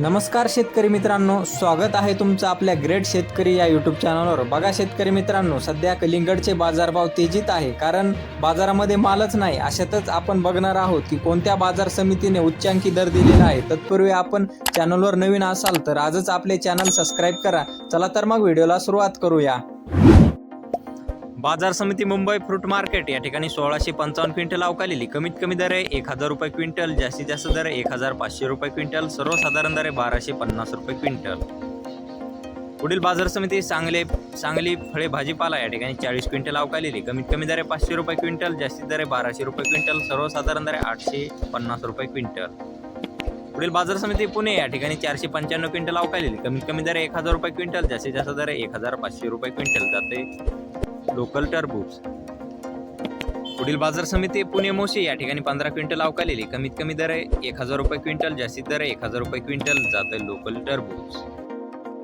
नमस्कार शेतकरी मित्रांनो स्वागत आहे तुमचं आपल्या ग्रेट शेतकरी या यूट्यूब चॅनलवर बघा शेतकरी मित्रांनो सध्या कलिंगडचे बाजारभाव तेजीत आहे कारण बाजारामध्ये मालच नाही. अशातच आपण बघणार आहोत की कोणत्या बाजार समितीने उच्चांकी दर दिलेला आहे. तत्पूर्वी आपण चॅनलवर नवीन असाल तर आजच आपले चॅनल सबस्क्राईब करा. चला तर मग व्हिडिओला सुरुवात करूया. बाजार समिती मुंबई फ्रूट मार्केट या ठिकाणी सोळाशे पंचावन्न क्विंटल अवकालेली कमीत कमी दर आहे एक हजार रुपये क्विंटल जास्तीत जास्त दर एक हजार पाचशे रुपये क्विंटल सर्वसाधारण दर आहे बाराशे पन्नास रुपये क्विंटल. पुढील बाजार समिती सांगली सांगली फळे भाजीपाला या ठिकाणी चाळीस क्विंटल अवकालेली कमीत कमी दर आहे पाचशे रुपये क्विंटल जास्तीत दर आहे बाराशे रुपये क्विंटल सर्वसाधारण दर आहे आठशे पन्नास रुपये क्विंटल. पुढील बाजार समिती पुणे या ठिकाणी चारशे पंच्याण्णव क्विंटल अवकालेली कमीत कमी दर एक हजार रुपये क्विंटल जास्तीत जास्त दर एक हजार पाचशे रुपये क्विंटल जाते. लोकल टरबूज पुढील बाजार समिती पुणे मोशी या ठिकाणी पंधरा क्विंटल अवकालेली कमीत कमी दर आहे एक हजार रुपये क्विंटल जास्तीत दर आहे एक हजार रुपये क्विंटल जाते लोकल टरबूज